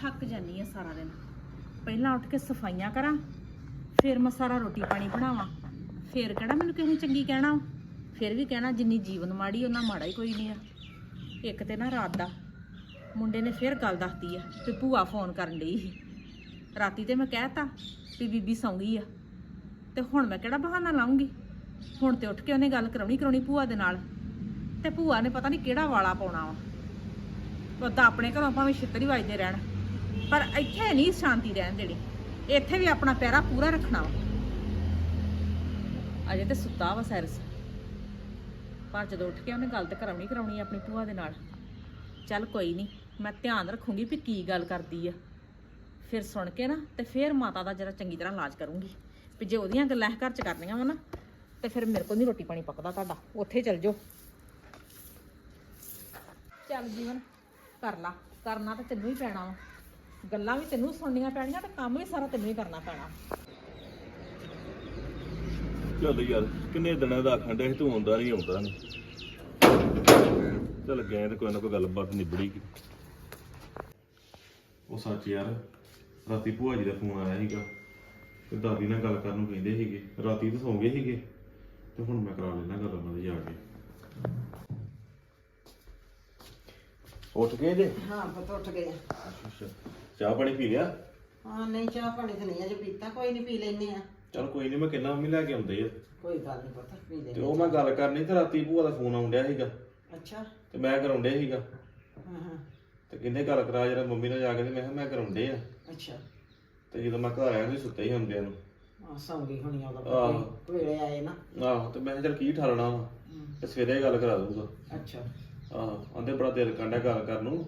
ਥੱਕ ਜਾਂਦੀ ਆ ਸਾਰਾ ਦਿਨ। ਪਹਿਲਾਂ ਉੱਠ ਕੇ ਸਫਾਈਆਂ ਕਰਾਂ, ਫਿਰ ਮੈਂ ਸਾਰਾ ਰੋਟੀ ਪਾਣੀ ਬਣਾਵਾਂ। ਫਿਰ ਕਿਹੜਾ ਮੈਨੂੰ ਕਿਸੇ ਨੇ ਚੰਗੀ ਕਹਿਣਾ ਫਿਰ ਵੀ ਕਹਿਣਾ, ਜਿੰਨੀ ਜੀਵਨ ਮਾੜੀ ਉਹਨਾਂ ਮਾੜਾ ਹੀ ਕੋਈ ਨਹੀਂ ਆ। ਇੱਕ ਤੇ ਨਾ ਰਾਤ ਦਾ ਮੁੰਡੇ ਨੇ ਫਿਰ ਗੱਲ ਦੱਸਦੀ ਆ ਵੀ ਭੂਆ ਫੋਨ ਕਰਨ ਲਈ ਸੀ। ਰਾਤੀ ਤੇ ਮੈਂ ਕਹਿਤਾ ਵੀ ਬੀਬੀ ਸੌਂ ਗਈ ਆ। ਤੇ ਹੁਣ ਮੈਂ ਕਿਹੜਾ ਬਹਾਨਾ ਲਾਉਂਗੀ ਹੁਣ ਤੇ ਉੱਠ ਕੇ ਉਹਨੇ ਗੱਲ ਕਰਾਉਣੀ ਕਰਾਉਣੀ ਭੂਆ ਦੇ ਨਾਲ। ਤੇ ਭੂਆ ਨੇ ਪਤਾ ਨਹੀਂ ਕਿਹੜਾ ਵਾਲਾ ਪਾਉਣਾ ਵਾ। ਉਹਦਾ ਆਪਣੇ ਘਰੋਂ ਭਾਵੇਂ ਛਿੱਤਰੀ ਵੱਜਦੇ ਰਹਿਣ। ਪਰ ਇੱਥੇ ਨਹੀਂ ਸ਼ਾਂਤੀ ਰਹਿਣ ਦੇਣੀ। ਇੱਥੇ ਵੀ ਆਪਣਾ ਪੈਰਾ ਪੂਰਾ ਰੱਖਣਾ ਵਾ। ਅਜੇ ਤੇ ਸੁੱਤਾ ਵਾ ਸੈਰਸ। ਪਰ ਜਦੋਂ ਉੱਠ ਕੇ ਉਹਨੇ ਗੱਲ ਤੇ ਕਰਾਉਣੀ ਕਰਾਉਣੀ ਆਪਣੀ ਭੂਆ ਦੇ ਨਾਲ। ਚੱਲ ਕੋਈ ਨਹੀਂ ਮੈਂ ਧਿਆਨ ਰੱਖੂੰਗੀ ਵੀ ਕੀ ਗੱਲ ਕਰਦੀ ਆ। ਫਿਰ ਸੁਣ ਕੇ ਨਾ ਤੇ ਫਿਰ ਮਾਤਾ ਦਾ ਜਰਾ ਚੰਗੀ ਤਰ੍ਹਾਂ ਇਲਾਜ ਕਰੂੰਗੀ। ਵੀ ਜੇ ਉਹਦੀਆਂ ਗੱਲਾਂ ਇਹ ਘਰ ਚ ਕਰਨੀਆਂ ਵਾ ਨਾ, ਤੇ ਫਿਰ ਮੇਰੇ ਕੋਲ ਨਹੀਂ ਰੋਟੀ ਪਾਣੀ ਪੱਕਦਾ ਤੁਹਾਡਾ। ਉੱਥੇ ਚੱਲ ਜਾਓ। ਚੱਲ ਜੀਵਨ, ਕਰ ਲਾ। ਕਰਨਾ ਤਾਂ ਤੈਨੂੰ ਹੀ ਪੈਣਾ ਵਾ। ਗੱਲਾਂ ਵੀ ਤੈਨੂੰ ਸੁਣਨੀਆਂ ਪੈਣੀਆਂ ਤੇ ਕੰਮ ਵੀ ਸਾਰਾ ਤੈਨੂੰ ਹੀ ਕਰਨਾ ਪੈਣਾ। ਚੱਲ ਯਾਰ ਕਿੰਨੇ ਦਿਨਾਂ ਦਾ ਆਖਣ ਡਿਆ ਸੀ ਤੂੰ ਆਉਂਦਾ ਨਹੀਂ ਆਉਂਦਾ ਨਹੀਂ। ਚੱਲ ਗਏ ਤੇ ਕੋਈ ਨਾ ਕੋਈ ਗੱਲਬਾਤ ਨਿਬੜੀ ਉਹ ਸੱਚ ਯਾਰ ਰਾਤੀ ਭੂਆ ਜੀ ਦਾ ਫੋਨ ਆਇਆ ਸੀਗਾ ਤੇ ਦਾਦੀ ਨਾਲ ਗੱਲ ਕਰਨ ਨੂੰ ਕਹਿੰਦੇ ਸੀਗੇ। ਰਾਤੀ ਤਾਂ ਸੌਂ ਗਏ ਸੀਗੇ ਤੇ ਹੁਣ ਮੈਂ ਕਰਾ ਲੈਣਾ ਗੱਲ ਉਹਨਾਂ ਦੀ ਜਾ ਕੇ। ਉੱਠ ਗਏ ਜੇ? ਹਾਂ ਪੁੱਤ ਉੱਠ ਗਏ। ਅੱਛਾ। ਚਾਹ ਪਾਣੀ ਪੀ ਲਿਆ? ਹਾਂ ਨਹੀਂ ਚਾਹ ਪਾਣੀ ਤੇ ਨਹੀਂ ਅਜੇ ਪੀਤਾ ਕੋਈ ਨਹੀਂ ਪੀ ਲੈਨੇ ਆ ਚੱਲ ਕੋਈ ਨਹੀਂ ਮੈਂ ਕਿੰਨਾ ਮੰਮੀ ਲੈ ਕੇ ਆਉਂਦੇ ਆ। ਕੋਈ ਗੱਲ ਨਹੀਂ ਪੁੱਤ ਪੀ ਤੇ ਲੈਨੇ ਉਹ ਮੈਂ ਗੱਲ ਕਰਨੀ ਤੇ ਰਾਤੀ ਭੂਆ ਦਾ ਫੋਨ ਆਉਂਦਿਆ ਸੀਗਾ। ਅੱਛਾ। ਤੇ ਮੈਂ ਕਰਾਉਂਦਿਆ ਸੀਗਾ। ਹਾਂ ਹਾਂ। ਤੇ ਕਹਿੰਦੇ ਗੱਲ ਕਰਾ ਜਰਾ ਮੰਮੀ ਨਾਲ ਜਾ ਕੇ ਤੇ ਮੈਂ ਕਿਹਾ ਮੈਂ ਕਰਾਉਂਦੇ ਆ। ਅੱਛਾ। ਤੇ ਜਦੋਂ ਮੈਂ ਘਰ ਆਇਆ ਤੇ ਸੁੱਤੇ ਹੀ ਹੁੰਦੇ ਨੂੰ। ਆ ਸੌਂਗੀ ਹੁਣੀ ਉਹਦਾ ਆਹੋ। ਪੁੱਤ ਵੇਲੇ ਆਏ ਨਾ। ਆਹੋ ਤੇ ਮੈਂ ਕਿਹਾ ਚੱਲ ਕੀ ਠਾਲਣਾ ਵਾ। ਹਮ, ਤੇ ਸਵੇਰੇ ਗੱਲ ਕਰਾ ਦੂੰਗਾ ਅੱਛਾ। ਆਹੋ ਆਂਦੇ ਬੜਾ ਦਿਲ ਕਾਂਡਾ ਗੱਲ ਕਰਨ ਨੂੰ।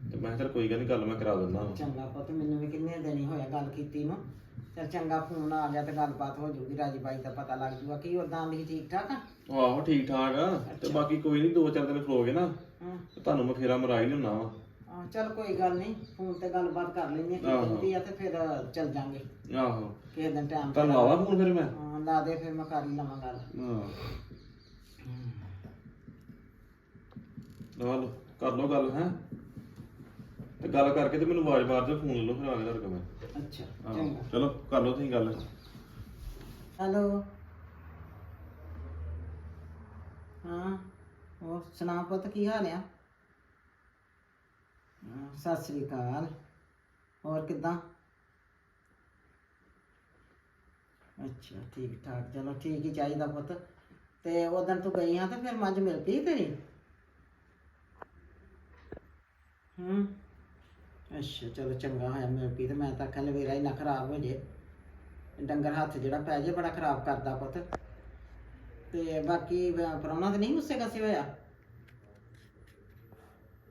ਤੇ ਮੈਂ ਕਿਹਾ ਚੱਲ ਕੋਈ ਗੱਲ ਨਹੀਂ ਗੱਲ ਮੈਂ ਕਰਾ ਦਿੰਦਾ ਵਾ। ਚੰਗਾ ਪੁੱਤ ਮੈਨੂੰ ਵੀ ਕਿੰਨੇ ਦਿਨ ਹੀ ਹੋਇਆ ਗੱਲ ਕੀਤੀ ਨੂੰ। ਚਲ ਚੰਗਾ ਫੋਨ ਆ ਗਿਆ ਤੇ ਗੱਲਬਾਤ ਹੋ ਜੂਗੀ ਰਾਜੀ ਬਾਈ ਦਾ ਪਤਾ ਲੱਗ ਜੂਗਾ ਕੀ ਉਦਾਂ ਦੀ ਠੀਕ ਠਾਕ ਆ ਆਹੋ ਠੀਕ ਠਾਕ ਆ। ਤੇ ਬਾਕੀ ਕੋਈ ਨਹੀਂ ਦੋ ਚਾਰ ਦਿਨ ਖਲੋ ਗਏ ਨਾ। ਹਾਂ। ਤੇ ਤੁਹਾਨੂੰ ਮੈਂ ਫੇਰਾ ਮਰਾ ਹੀ ਲੈਣਾ ਵਾ। ਹਾਂ ਚਲ ਕੋਈ ਗੱਲ ਨਹੀਂ ਫੋਨ ਤੇ ਗੱਲਬਾਤ ਕਰ ਲੈਣੀ ਕੀ ਆਹੋ। ਕਹਿੰਦੀ ਆ ਤੇ ਫਿਰ ਚੱਲ ਜਾਾਂਗੇ। ਆਹੋ। ਕਿਸੇ ਦਿਨ ਟਾਈਮ ਤੁਹਾਨੂੰ ਆਵਾ ਫੋਨ ਫਿਰ ਮੈਂ। ਹਾਂ ਲਾ ਦੇ ਫਿਰ ਮੈਂ ਕਰ ਹੀ ਲਵਾਂ ਗੱਲ। ਹਾਂ। ਲਓ ਕਰ ਲਓ ਗੱਲ ਹੈ। ਤੇ ਗੱਲ ਕਰਕੇ ਤੇ ਮੈਨੂੰ ਆਵਾਜ਼ ਮਾਰ ਦਿਓ ਫੋਨ ਲੈ ਲਓ ਫਿਰ ਆ ਗਿਆ ਤੁਹਾਡੇ ਕੋਲ ਮੈਂ। ਅੱਛਾ ਆਹੋ, ਚਲੋ ਕਰ ਲਓ ਤੁਸੀਂ ਗੱਲ। ਹੈਲੋ। ਹਾਂ ਹੋਰ ਸੁਣਾ ਪੁੱਤ ਕੀ ਹਾਲ ਆ? ਹਾਂ, ਸਤਿ ਸ੍ਰੀ ਅਕਾਲ। ਹੋਰ ਕਿੱਦਾਂ? ਅੱਛਾ ਠੀਕ ਠਾਕ ਚਲੋ ਠੀਕ ਹੀ ਚਾਹੀਦਾ ਪੁੱਤ। ਤੇ ਉਦੋਂ ਤੂੰ ਗਈ ਆ ਤੇ ਫਿਰ ਮੱਝ ਮਿਲ ਪਈ ਤੇਰੀ? ਹੂੰ। ਅੱਛਾ, ਚਲੋ ਚੰਗਾ ਹੋਇਆ ਮਿਲ ਪਈ ਤੇ ਮੈਂ ਤਾਂ ਆਖਿਆ ਲਵੇਰਾ ਹੀ ਨਾ ਖਰਾਬ ਹੋ ਜੇ। ਡੰਗਰ ਹੱਥ ਜਿਹੜਾ ਪੈ ਜੇ ਬੜਾ ਖਰਾਬ ਕਰਦਾ ਪੁੱਤ। ਤੇ ਬਾਕੀ ਪਰਉਣਾ ਤੇ ਨਹੀਂ ਗੁੱਸੇ ਕਸੇ ਹੋਇਆ?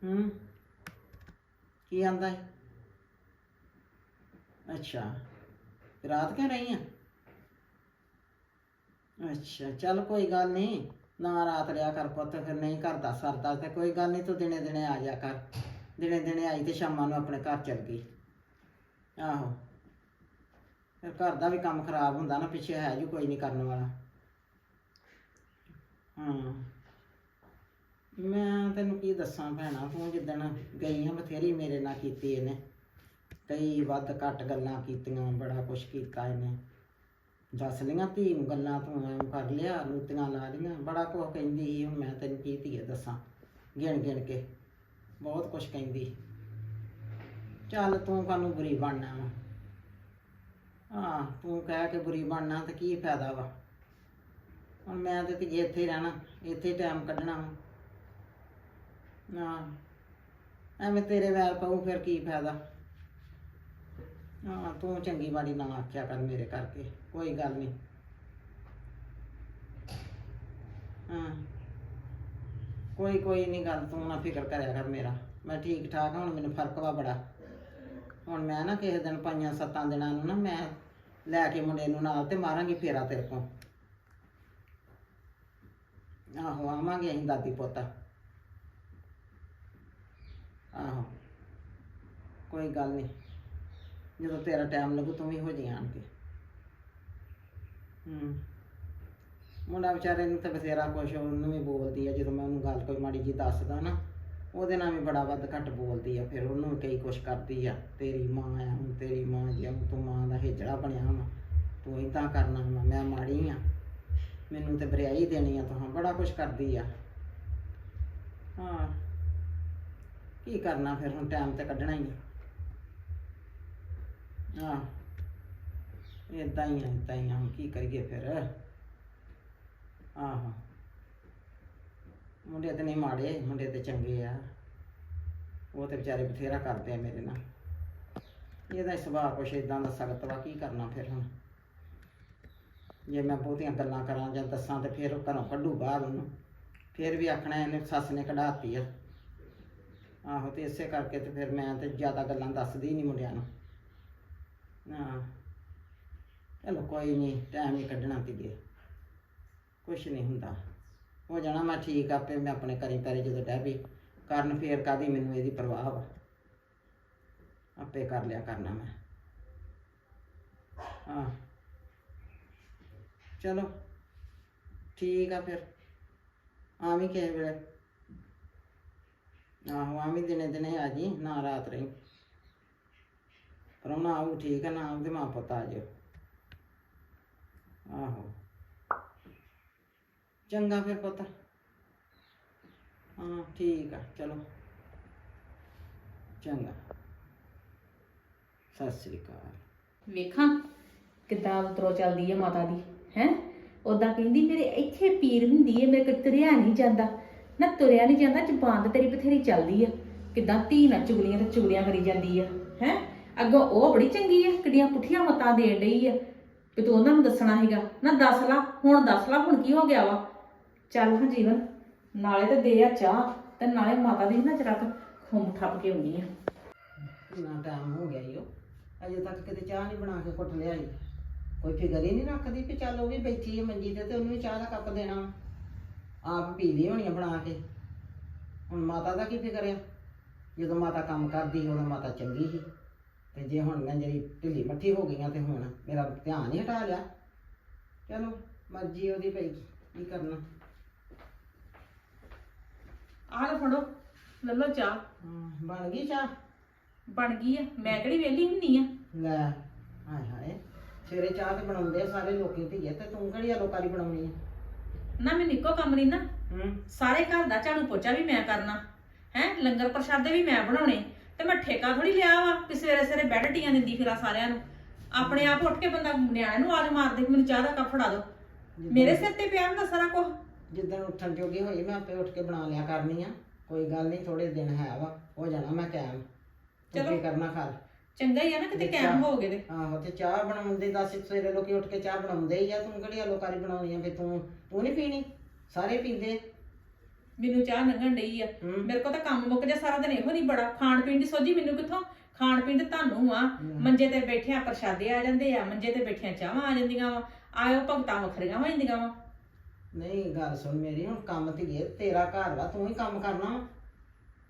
ਹੂੰ? ਕੀ ਆਂਦਾ ਹੈ ਅੱਛਾ, ਰਾਤ ਕਿਉਂ ਰਹੀ ਆ? ਅੱਛਾ, ਚੱਲ ਕੋਈ ਗੱਲ ਨਹੀਂ, ਨਾ ਰਾਤ ਰਿਆ ਕਰ ਪੁੱਤ, ਫਿਰ ਨਹੀਂ ਕਰਦਾ ਸਰਦਾ, ਤੇ ਕੋਈ ਗੱਲ ਨਹੀਂ, ਤੂੰ ਦਿਨੇ ਦਿਨੇ ਆ ਜਾ ਕਰ। ਦਿਨੇ ਦਿਨੇ ਆਈ ਤੇ ਸ਼ਾਮਾਂ ਨੂੰ ਆਪਣੇ ਘਰ ਚਲ ਗਈ। ਆਹੋ। ਫਿਰ ਘਰ ਦਾ ਵੀ ਕੰਮ ਖਰਾਬ ਹੁੰਦਾ ਨਾ, ਪਿੱਛੇ ਹੈ ਜੀ ਕੋਈ ਨਹੀਂ ਕਰਨ ਵਾਲਾ। ਹਾਂ। ਮੈਂ ਤੈਨੂੰ ਕੀ ਦੱਸਾਂ ਭੈਣਾ ਤੂੰ ਜਿੱਦਣ ਗਈ ਆ ਬਥੇਰੀ ਮੇਰੇ ਨਾਲ ਕੀਤੀ ਇਹਨੇ। ਕਈ ਵੱਧ ਘੱਟ ਗੱਲਾਂ ਕੀਤੀਆਂ, ਬੜਾ ਕੁਛ ਕੀਤਾ ਇਹਨੇ। ਦੱਸ ਲਈਆਂ ਧੀ ਨੂੰ ਗੱਲਾਂ, ਤੂੰ ਐਂ ਕਰ ਲਿਆ, ਲੂਤੀਆਂ ਲਾ ਲਈਆਂ। ਬੜਾ ਕੁਛ ਕਹਿੰਦੀ ਸੀ, ਹੁਣ ਮੈਂ ਤੈਨੂੰ ਕੀ ਧੀਏ ਦੱਸਾਂ। ਗਿਣ ਗਿਣ ਕੇ। ਬਹੁਤ ਕੁਛ ਕਹਿੰਦੀ। ਚੱਲ ਤੂੰ ਕਾਹਨੂੰ ਬੁਰੀ ਬਣਨਾ ਵਾ। ਹਾਂ, ਤੂੰ ਕਹਿ ਕੇ ਬੁਰੀ ਬਣਨਾ ਤੇ ਕੀ ਫਾਇਦਾ ਵਾ। ਹੁਣ ਮੈਂ ਤੇ ਧੀਏ ਇੱਥੇ ਰਹਿਣਾ, ਇੱਥੇ ਟਾਈਮ ਕੱਢਣਾ ਵਾ। ਹਾਂ, ਐਵੇਂ ਤੇਰੇ ਵੈਰ ਪਊ ਫਿਰ ਕੀ ਫਾਇਦਾ। ਹਾਂ, ਤੂੰ ਚੰਗੀ ਬਾੜੀ ਨਾ ਆਖਿਆ ਕਰ ਮੇਰੇ ਕਰਕੇ, ਕੋਈ ਗੱਲ ਨਹੀਂ ਹਾਂ। ਕੋਈ ਕੋਈ ਨਹੀਂ ਗੱਲ ਤੂੰ ਨਾ ਫਿਕਰ ਕਰਿਆ ਕਰ ਮੇਰਾ। ਮੈਂ ਠੀਕ ਠਾਕ ਹਾਂ, ਹੁਣ ਮੈਨੂੰ ਫ਼ਰਕ ਵਾ ਬੜਾ। ਹੁਣ ਮੈਂ ਨਾ ਕਿਸੇ ਦਿਨ ਪੰਜਾਂ ਸੱਤਾਂ ਦਿਨਾਂ ਨੂੰ ਨਾ ਮੈਂ ਲੈ ਕੇ ਮੁੰਡੇ ਨੂੰ ਨਾਲ ਤੇ ਮਾਰਾਂਗੀ ਫੇਰਾ ਤੇਰੇ ਕੋਲ। ਆਹੋ ਆਵਾਂਗੇ ਅਸੀਂ ਦਾਦੀ ਪੋਤਾ। ਆਹੋ ਕੋਈ ਗੱਲ ਨਹੀਂ ਜਦੋਂ ਤੇਰਾ ਟਾਈਮ ਲੱਗੂ ਤੂੰ ਵੀ ਹੋ ਜਾਈ ਆਣ ਕੇ। ਹੂੰ। ਮੁੰਡਾ ਵਿਚਾਰੇ ਨੂੰ ਤਾਂ ਬਸੇਰਾ ਕੁਛ ਉਹਨੂੰ ਵੀ ਬੋਲਦੀ ਆ, ਜਦੋਂ ਮੈਂ ਉਹਨੂੰ ਗੱਲ ਕੋਈ ਮਾੜੀ ਜੀ ਦੱਸਦਾ ਨਾ, ਉਹਦੇ ਨਾਲ ਵੀ ਬੜਾ ਵੱਧ ਘੱਟ ਬੋਲਦੀ ਆ, ਫਿਰ ਉਹਨੂੰ ਕਈ ਕੁਛ ਕਰਦੀ ਆ, ਤੇਰੀ ਮਾਂ ਆ, ਹੁਣ ਤੇਰੀ ਮਾਂ ਜੀ ਹੁਣ ਤੂੰ ਮਾਂ ਦਾ ਹੇਜੜਾ ਬਣਿਆ ਵਾ, ਤੂੰ ਇਦਾਂ ਕਰਨਾ ਵਾ, ਮੈਂ ਮਾੜੀ ਆ, ਮੈਨੂੰ ਤੇ ਬਰਿਆਈ ਦੇਣੀ ਆ, ਤੂੰ ਬੜਾ ਕੁਛ ਕਰਦੀ ਆ। ਹਾਂ, ਕੀ ਕਰਨਾ ਫਿਰ ਹੁਣ ਟਾਈਮ ਤੇ ਕੱਢਣਾ ਹੀ ਆ। ਹਾਂ ਇਦਾਂ ਹੀ ਆ ਇਦਾਂ ਹੀ ਆ, ਹੁਣ ਕੀ ਕਰੀਏ ਫਿਰ? ਆਹੋ। ਮੁੰਡੇ ਤੇ ਨਹੀਂ ਮਾੜੇ, ਮੁੰਡੇ ਤੇ ਚੰਗੇ ਆ। ਉਹ ਤੇ ਵਿਚਾਰੇ ਬਥੇਰਾ ਕਰਦੇ ਆ ਮੇਰੇ ਨਾਲ। ਇਹਦਾ ਹੀ ਸੁਭਾਅ ਕੁਛ ਇਦਾਂ ਦਾ ਸਖਤ ਵਾ, ਕੀ ਕਰਨਾ ਫਿਰ ਹੁਣ? ਜੇ ਮੈਂ ਬਹੁਤੀਆਂ ਗੱਲਾਂ ਕਰਾਂ ਜਾਂ ਦੱਸਾਂ ਤੇ ਫਿਰ ਉਹ ਘਰੋਂ ਕੱਢੂ ਬਾਹਰ ਉਹਨੂੰ। ਫਿਰ ਵੀ ਆਖਣਾ ਇਹਨੇ ਸੱਸ ਨੇ ਕਢਾਤੀ ਆ। ਆਹੋ ਤੇ ਇਸੇ ਕਰਕੇ ਤੇ ਫਿਰ ਮੈਂ ਤੇ ਜ਼ਿਆਦਾ ਗੱਲਾਂ ਦੱਸਦੀ ਨਹੀਂ ਮੁੰਡਿਆਂ ਨੂੰ। ਹਾਂ ਚਲੋ ਕੋਈ ਨਹੀਂ ਟਾਈਮ ਹੀ ਕੱਢਣਾ ਤੀਗੇ ਕੁਛ ਨਹੀਂ ਹੁੰਦਾ। ਹੋ ਜਾਣਾ ਮੈਂ ਠੀਕ ਆਪੇ ਮੈਂ ਆਪਣੇ ਕਰੀ ਪੈਰੇ ਜਦੋਂ ਡਹਿ ਵੀ ਕਰਨ ਫੇਰ ਕਾਦੀ ਮੈਨੂੰ ਇਹਦੀ ਪਰਵਾਹ ਵਾ। ਆਪੇ ਕਰ ਲਿਆ ਕਰਨਾ ਮੈਂ। ਹਾਂ। ਚਲੋ, ਠੀਕ ਆ ਫਿਰ। ਆਵੀਂ ਕਿਸੇ ਵੇਲੇ। ਆਹੋ, ਆਵੀਂ ਦਿਨੇ ਦਿਨੇ ਆ ਜੀ, ਨਾ ਰਾਤ ਰਹੀ। ਪਰਉਣਾ ਆਊ ਠੀਕ ਆ, ਨਾ ਆਉਂਦੇ ਮਾਂ ਪੁੱਤ ਆ ਜਿਓ। ਆਹੋ। ਚੰਗਾ ਫਿਰ ਪੁੱਤ। ਹਾਂ, ਠੀਕ ਆ, ਚਲੋ। ਚੰਗਾ। ਸਤਿ ਸ੍ਰੀ ਅਕਾਲ। ਵੇਖਾਂ ਕਿਦਾਂ ਉਤਰੋ ਚੱਲਦੀ ਹੈ ਮਾਤਾ ਦੀ, ਹੈ? ਉਦਾਂ ਕਹਿੰਦੀ, ਮੇਰੇ ਇੱਥੇ ਪੀਰ ਹੁੰਦੀ ਹੈ ਮੇਰੇ ਕੋਲ ਤੁਰਿਆ ਨਹੀਂ ਜਾਂਦਾ। ਨਾ ਤੁਰਿਆ ਨਹੀਂ ਜਾਂਦਾ, ਜ਼ੁਬਾਨ ਤੇ ਤੇਰੀ ਬਥੇਰੀ ਚੱਲਦੀ ਆ। ਕਿੱਦਾਂ ਧੀ ਨਾਲ ਚੁਗਲੀਆਂ ਤੇ ਚੁਗਲੀਆਂ ਕਰੀ ਜਾਂਦੀ ਆ, ਹੈ? ਅੱਗੋਂ ਉਹ ਬੜੀ ਚੰਗੀ ਆ, ਕਿੱਡੀਆਂ ਪੁੱਠੀਆਂ ਮਤਾਂ ਦੇਣ ਡਈ ਆ। ਵੀ ਤੂੰ ਉਹਨਾਂ ਨੂੰ ਦੱਸਣਾ ਹੈਗਾ ਨਾ ਦੱਸ ਲਾ, ਹੁਣ ਦੱਸ ਲਾ, ਹੁਣ ਕੀ ਹੋ ਗਿਆ ਵਾ? ਚੱਲ ਹਾਂ ਜੀਵਨ ਨਾਲੇ ਤੇ ਦੇ ਆ ਚਾਹ, ਤੇ ਨਾਲੇ ਮਾਤਾ ਦੀ ਨਾ ਜਰਾ ਖੁੰਮ ਠੱਪ ਕੇ ਆਉਣੀ ਆ। ਕਿੰਨਾ ਟਾਈਮ ਹੋ ਗਿਆ ਈ ਅਜੇ ਤੱਕ ਕਿਤੇ ਚਾਹ ਨਹੀਂ ਬਣਾ ਕੇ ਕੁੱਟ ਲਿਆਈ। ਕੋਈ ਫਿਕਰ ਹੀ ਨਹੀਂ ਰੱਖਦੀ ਕਿ ਚੱਲ ਉਹ ਵੀ ਬੈਠੀ ਹੈ ਮੰਜੀ ਤੇ ਤੇ ਉਹਨੂੰ ਵੀ ਚਾਹ ਦਾ ਕੱਪ ਦੇਣਾ। ਆਪ ਪੀ ਲਈ ਹੋਣੀ ਆ ਬਣਾ ਕੇ। ਹੁਣ ਮਾਤਾ ਦਾ ਕੀ ਫਿਕਰ ਆ? ਜਦੋਂ ਮਾਤਾ ਕੰਮ ਕਰਦੀ, ਉਦੋਂ ਮਾਤਾ ਚੰਗੀ ਸੀ। ਤੇ ਜੇ ਹੁਣ ਮੈਂ ਜਿਹੜੀ ਢਿੱਲੀ ਮੱਠੀ ਹੋ ਗਈਆਂ ਤੇ ਹੁਣ ਮੇਰਾ ਧਿਆਨ ਹੀ ਹਟਾ ਲਿਆ। ਚਲੋ, ਮਰਜ਼ੀ ਉਹਦੀ ਪਈ, ਕੀ ਕਰਨਾ। ਆਹ ਲਓ ਫੜੋ ਲੈ ਲਓ ਚਾਹ। ਹਾਂ, ਬਣ ਗਈ ਚਾਹ? ਬਣ ਗਈ ਆ। ਮੈਂ ਕਿਹੜੀ ਵਿਹਲੀ ਹੁੰਨੀ ਆ? ਲੈ ਹਾਏ ਹਾਏ। ਸਵੇਰੇ ਚਾਹ ਤੇ ਬਣਾਉਂਦੇ ਆ ਸਾਰੇ ਲੋਕੀ ਧੀਏ ਤੇ ਤੂੰ ਕਿਹੜੀ ਆ ਲੋਕਾਂ ਦੀ ਬਣਾਉਣੀ ਆ? ਨਾ ਮੈਨੂੰ ਇੱਕੋ ਕੰਮ ਨਹੀਂ ਨਾ। ਹੂੰ ਸਾਰੇ ਘਰ ਦਾ ਝਾੜੂ ਪੋਚਾ ਵੀ ਮੈਂ ਕਰਨਾ। ਹੈ ਲੰਗਰ ਪ੍ਰਸ਼ਾਦੇ ਵੀ ਮੈਂ ਬਣਾਉਣੇ। ਤੇ ਮੈਂ ਠੇਕਾ ਥੋੜੀ ਲਿਆ ਵਾ ਕਿ ਸਵੇਰੇ ਸਵੇਰੇ ਬੈੱਡ ਟੀਆਂ ਦਿੰਦੀ ਫਿਰਾਂ ਸਾਰਿਆਂ ਨੂੰ। ਆਪਣੇ ਆਪ ਉੱਠ ਕੇ ਬੰਦਾ ਨਿਆਣੇ ਨੂੰ ਆਜ ਮਾਰਦੇ ਕਿ ਮੈਨੂੰ ਚਾਹ ਦਾ ਕੱਪ ਫੜਾ ਦਿਓ। ਮੇਰੇ ਸਿਰ ਤੇ ਪਿਆ ਹੁੰਦਾ ਸਾਰਾ ਕੁਝ ਜਿੱਦਣ ਉੱਠਣ ਜੋਗੀ ਹੋਈ ਮੈਂ ਆਪੇ ਉੱਠ ਕੇ ਬਣਾ ਲਿਆ ਕਰਨੀ ਆ। ਕੋਈ ਗੱਲ ਨਹੀਂ ਥੋੜੇ ਦਿਨ ਹੈ ਵਾ ਹੋ ਜਾਣਾ ਮੈਂ ਕਾਇਮ ਤੂੰ ਚਲੋ। ਕੀ ਕਰਨਾ ਕਰ। ਚੰਗਾ ਹੀ ਆ ਨਾ ਕਿਤੇ ਕੈਮ ਹੋ ਗਏ ਤੇ। ਆਹੋ ਤੇ ਚਾਹ ਬਣਾਉਣ ਦੇ ਦੱਸ ਸਵੇਰੇ ਲੋਕੀ ਉੱਠ ਕੇ ਚਾਹ ਬਣਾਉਂਦੇ ਹੀ ਆ ਤੂੰ ਕਿਹੜੀ ਲੋਕਾਂ ਦੀ ਬਣਾਉਣੀ ਆ ਵੀ ਤੂੰ ਤੂੰ ਨਹੀਂ ਪੀਣੀ? ਸਾਰੇ ਪੀਂਦੇ। ਆ। ਮੈਨੂੰ ਚਾਹ ਲੰਘਣ ਡਈ ਆ। ਹੂੰ। ਮੇਰੇ ਕੋਲ ਤਾਂ ਕੰਮ ਮੁੱਕ ਜਾ ਸਾਰਾ ਦਿਨ ਇਹੋ ਨਹੀਂ ਬੜਾ। ਖਾਣ ਪੀਣ ਦੀ ਸੋਝੀ ਮੈਨੂੰ ਕਿੱਥੋਂ? ਖਾਣ ਪੀਣ ਤੇ ਤੁਹਾਨੂੰ ਆ। ਮੰਜੇ ਤੇ ਬੈਠਿਆਂ ਪ੍ਰਸ਼ਾਦੇ ਆ ਜਾਂਦੇ ਆ ਮੰਜੇ ਤੇ ਬੈਠਿਆਂ ਚਾਹਾਂ ਆ ਜਾਂਦੀਆਂ ਵਾ। ਆਇਓ ਭਗਤਾਂ ਵੱਖਰੀਆਂ ਹੋ ਜਾਂਦੀਆਂ ਵਾ। ਨਹੀਂ ਗੱਲ ਸੁਣ ਮੇਰੀ ਹੁਣ ਕੰਮ ਧੀਏ ਤੇਰਾ ਘਰ ਵਾ ਤੂੰ ਹੀ ਕੰਮ ਕਰਨਾ ਵਾ।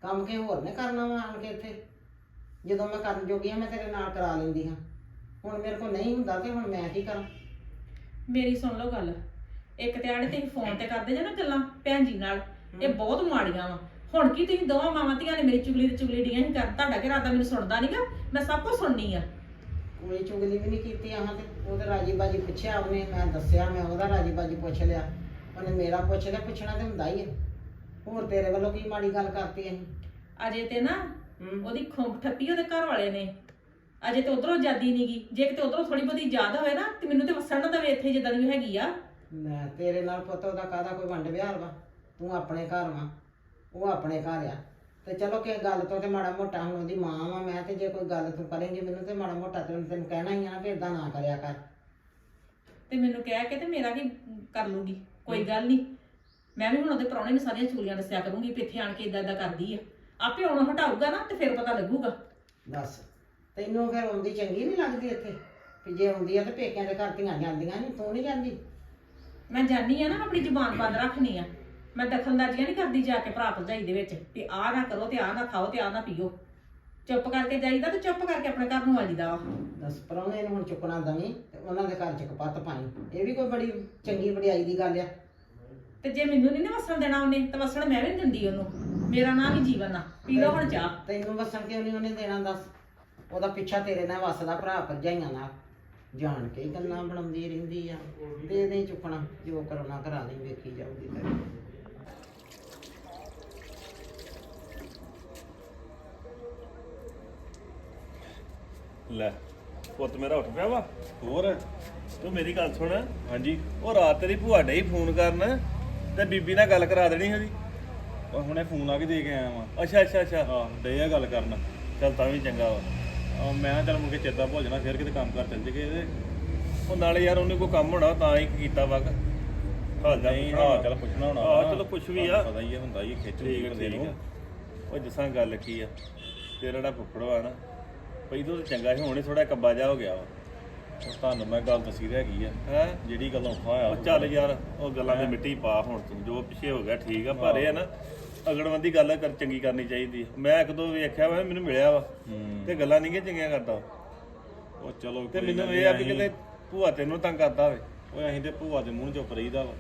ਕੰਮ ਕੇ ਹੋਰ ਨੇ ਕਰਨਾ ਵਾ ਆਣ ਕੇ ਇੱਥੇ। ਜਦੋਂ ਮੈਂ ਕਰਨ ਜੋਗੀ ਆ ਮੈਂ ਤੇਰੇ ਨਾਲ ਕਰਾ ਲੈਂਦੀ ਹਾਂ। ਹੁਣ ਮੇਰੇ ਕੋਲ ਨਹੀਂ ਹੁੰਦਾ ਤੇ ਹੁਣ ਮੈਂ ਕੀ ਕਰਾਂ? ਮੇਰੀ ਸੁਣ ਲਓ ਗੱਲ। ਇੱਕ ਤੇ ਆੜੇ ਤੁਸੀਂ ਫੋਨ ਤੇ ਕਰਦੇ ਜੇ ਨਾ ਗੱਲਾਂ ਭੈਣ ਜੀ ਨਾਲ ਇਹ ਬਹੁਤ ਮਾੜੀਆਂ ਵਾ। ਹੁਣ ਕੀ ਤੁਸੀਂ ਦੋਵਾਂ ਮਾਵਾਂ ਧੀਆਂ ਨੇ ਮੇਰੀ ਚੁਗਲੀ ਤੇ ਚੁਗਲੀ ਡੀਆਂ ਹੀ ਕਰ ਤੁਹਾਡਾ ਕਿ ਰਾਦਾ ਮੈਨੂੰ ਸੁਣਦਾ ਨਹੀਂਗਾ ਮੈਂ ਸਭ ਕੁਝ ਸੁਣਨੀ ਆ। ਕੋਈ ਚੁਗਲੀ ਵੀ ਨਹੀਂ ਕੀਤੀ ਆਹਾਂ ਤੇ ਉਹਦੇ ਰਾਜੀ ਬਾਜੀ ਪੁੱਛਿਆ ਉਹਨੇ ਮੈਂ ਦੱਸਿਆ ਮੈਂ ਉਹਦਾ ਰਾਜੀ ਬਾਜੀ ਪੁੱਛ ਲਿਆ। ਉਹਨੇ ਮੇਰਾ ਪੁੱਛ ਲਿਆ ਪੁੱਛਣਾ ਤੇ ਹੁੰਦਾ ਹੀ ਹੈ ਹੋਰ ਤੇਰੇ ਵੱਲੋਂ ਕੀ ਮਾੜੀ ਗੱਲ ਕਰਤੀ ਅਸੀਂ? ਅਜੇ ਤੇ ਨਾ ਹੂੰ। ਉਹਦੀ ਖੁੰਬ ਠੱਪੀ ਉਹਦੇ ਘਰ ਵਾਲੇ ਨੇ। ਅਜੇ ਤੇ ਉਧਰੋਂ ਜਾਦੀ ਨਹੀਂਗੀ ਜੇ ਕਿਤੇ ਉਧਰੋਂ ਥੋੜੀ ਬਹੁਤੀ ਯਾਦ ਹੋਵੇ ਨਾ ਤੇ ਮੈਨੂੰ ਤੇ ਵਸਣ ਨਾ ਦਵੇ ਇੱਥੇ ਜਿੱਦਾਂ ਦੀ ਹੈਗੀ ਆ। ਮੈਂ ਤੇਰੇ ਨਾਲ ਪੁੱਤ ਉਹਦਾ ਕਾਹਦਾ ਕੋਈ ਵੰਡ ਵਿਹਾਰ ਵਾ? ਤੂੰ ਆਪਣੇ ਘਰ ਵਾ ਉਹ ਆਪਣੇ ਘਰ ਆ। ਤੇ ਚਲੋ ਕਿਸੇ ਗੱਲ ਤੋਂ ਤੇ ਮਾੜਾ ਮੋਟਾ ਹੁਣ ਉਹਦੀ ਮਾਂ ਵਾ ਮੈਂ ਤੇ ਜੇ ਕੋਈ ਗੱਲ ਤੂੰ ਕਰੇਂਗੀ ਮੈਨੂੰ ਤੇ ਮਾੜਾ ਮੋਟਾ ਤੈਨੂੰ ਤੈਨੂੰ ਕਹਿਣਾ ਹੀ ਆ ਨਾ ਵੀ ਏਦਾਂ ਨਾ ਕਰਿਆ ਕਰ। ਤੇ ਮੈਨੂੰ ਕਹਿ ਕੇ ਤੇ ਮੇਰਾ ਕੀ ਕਰ ਲੂਗੀ ਕੋਈ ਗੱਲ ਨਹੀਂ ਮੈਂ ਵੀ ਹੁਣ ਉਹਦੇ ਪ੍ਰਾਹੁਣੇ ਨੂੰ ਸਾਰੀਆਂ ਚੁਗਲੀਆਂ ਦੱਸਿਆ ਕਰੂੰਗੀ ਵੀ ਇੱਥੇ ਆਣ ਕੇ ਇਦਾਂ ਇਦਾਂ ਕਰਦੀ ਆ। ਆਪੇ ਹੁਣ ਹਟਾਊਗਾ ਨਾ ਤੇ ਫਿਰ ਪਤਾ ਲੱਗੂਗਾ। ਦੱਸ ਤੈਨੂੰ ਫਿਰ ਆਉਂਦੀ ਚੰਗੀ ਨਹੀਂ ਲੱਗਦੀ ਇੱਥੇ? ਵੀ ਜੇ ਆਉਂਦੀ ਆ ਤੇ ਪੇਕਿਆਂ ਦੇ ਘਰ ਧੀਆਂ ਜਾਂਦੀਆਂ ਨਹੀਂ ਤੂੰ ਨਹੀਂ ਜਾਂਦੀ? ਮੈਂ ਜਾਣੀ ਆ ਨਾ ਆਪਣੀ ਜ਼ੁਬਾਨ ਬੰਦ ਰੱਖਣੀ ਆ। ਮੈਂ ਦਖਲਅੰਦਾਜ਼ੀਆਂ ਨਹੀਂ ਕਰਦੀ ਜਾ ਕੇ ਭਰਾ ਭਰਜਾਈ ਦੇ ਵਿੱਚ ਤੇ ਆਹ ਨਾ ਕਰੋ ਤੇ ਆਹ ਨਾ ਖਾਓ ਤੇ ਆਹ ਨਾ ਪੀਓ। ਚੁੱਪ ਕਰਕੇ ਜਾਈਦਾ ਤੇ ਚੁੱਪ ਕਰਕੇ ਆਪਣੇ ਘਰ ਨੂੰ ਆ ਜਾਈਦਾ ਵਾ। ਦੱਸ ਪਰੌਣੇ ਨੂੰ ਹੁਣ ਚੁੱਕਣਾ ਦਵੀਂ ਤੇ ਉਹਨਾਂ ਦੇ ਘਰ ਚ ਕਪੱਤ ਪਾਈ। ਇਹ ਵੀ ਕੋਈ ਬੜੀ ਚੰਗੀ ਵਡਿਆਈ ਦੀ ਗੱਲ ਆ। ਤੇ ਜੇ ਮੈਨੂੰ ਨਹੀਂ ਨਾ ਵਸਣ ਦੇਣਾ ਉਹਨੇ ਤਾਂ ਵਸਣ ਮੈਂ ਵੀ ਦਿੰਦੀ ਉਹਨੂੰ। ਮੇਰਾ ਨਾਂ ਵੀ ਜੀਵਨ ਆ। ਪੀ ਲਓ ਹੁਣ ਚਾਹ। ਤੈਨੂੰ ਵਸਣ ਕਿਉਂ ਨਹੀਂ ਉਹਨੇ ਦੇਣਾ ਦੱਸ? ਉਹਦਾ ਪਿੱਛਾ ਤੇਰੇ ਨਾਲ ਵਸਦਾ ਭਰਾ ਭਰਜਾਈਆਂ ਨਾਲ। ਜਾਣ ਕੇ ਹੀ ਗੱਲਾਂ ਬਣਾਉਂਦੀ ਰਹਿੰਦੀ ਆ। ਦੇ ਦੇ ਚੁੱਕਣਾ ਜੋ ਕਰਨਾ ਕਰਾ ਲਈ ਵੇਖੀ ਜਾਊਗੀ। ਲੈ ਪੁੱਤ ਮੇਰਾ ਉੱਠ ਪਿਆ ਵਾ। ਹੋਰ? ਤੂੰ ਮੇਰੀ ਗੱਲ ਸੁਣ। ਹਾਂਜੀ। ਉਹ ਰਾਤ ਤੇਰੀ ਭੂਆ ਡਈ ਫੋਨ ਕਰਨ ਤੇ ਬੀਬੀ ਨਾਲ ਗੱਲ ਕਰਾ ਦੇਣੀ ਉਹਦੀ। ਉਹ ਹੁਣੇ ਫੋਨ ਆ ਕੇ ਦੇ ਕੇ ਆਇਆ ਵਾਂ। ਅੱਛਾ ਅੱਛਾ ਅੱਛਾ। ਆਹ ਡੇ ਆ ਗੱਲ ਕਰਨ। ਚੱਲ ਤਾਂ ਵੀ ਚੰਗਾ ਵਾ। ਆ ਮੈਂ ਚੱਲ ਮੁੜ ਕੇ ਚੇਤਾ ਭੁੱਲ ਜਾਣਾ ਫਿਰ ਕਿਤੇ ਕੰਮ ਕਰ ਚੱਲ ਜਗੇ ਇਹਦੇ ਉਹ ਨਾਲੇ ਯਾਰ ਉਹਨੇ ਕੋਈ ਕੰਮ ਹੋਣਾ ਤਾਂ ਹੀ ਕੀਤਾ ਵਾ। ਹਾਲ ਚਾਲ ਨਹੀਂ ਹਾਂ। ਚੱਲ ਪੁੱਛਣਾ ਹੋਣਾ ਆਹ, ਵਾ। ਚਲੋ ਕੁਛ ਵੀ ਆ। ਪਤਾ ਹੀ ਆ ਹੁੰਦਾ ਹੀ ਆ, ਖਿੱਚ ਠੀਕ ਹੈ ਬੰਦੇ ਠੀਕ ਨੂੰ। ਹੈ ਉਹ ਜਿਸਾਂ ਗੱਲ ਕੀ ਆ ਤੇਰਾ ਜਿਹੜਾ ਫੁੱਫੜ ਨਾ ਪਹਿਲੋਂ ਤਾਂ ਚੰਗਾ ਸੀ ਹੁਣੇ ਥੋੜਾ ਕੱਬਾ ਜਾ ਹੋ ਗਿਆ ਵਾ। ਉਹ ਤੁਹਾਨੂੰ ਮੈਂ ਗੱਲ ਦੱਸੀ ਤਾਂ ਹੈਗੀ ਆ। ਹੈ? ਜਿਹੜੀ ਗੱਲੋਂ ਔਖਾ ਹੋਇਆ ਉਹ ਚੱਲ ਯਾਰ ਉਹ ਗੱਲਾਂ ਤੇ ਮਿੱਟੀ ਪਾ ਹੁਣ ਤੂੰ ਜੋ ਪਿੱਛੇ ਹੋ ਗਿਆ ਠੀਕ ਆ ਪਰ ਇਹ ਆ ਨਾ ਅਗੜਵੰਦੀ ਗੱਲ ਕਰ ਚੰਗੀ ਕਰਨੀ ਚਾਹੀਦੀ ਆ। ਮੈਂ ਇੱਕ ਦੋ ਵੇਖਿਆ ਵਾ ਮੈਨੂੰ ਮਿਲਿਆ ਵਾ। ਤੇ ਗੱਲਾਂ ਨਹੀਂ ਚੰਗੀਆਂ ਕਰਦਾ। ਉਹ। ਉਹ ਚਲੋ ਤੇ ਕੋਈ ਮੈਨੂੰ ਗੱਲ ਇਹ ਆ ਵੀ ਨਹੀਂ, ਕਿਤੇ ਭੂਆ ਤੈਨੂੰ ਤੰਗ ਕਰਦਾ ਹੋਵੇ। ਓਏ ਅਸੀਂ ਤੇ ਭੂਆ ਦੇ ਮੂੰਹ ਚੋਂ ਰਹੀਦਾ ਵਾ।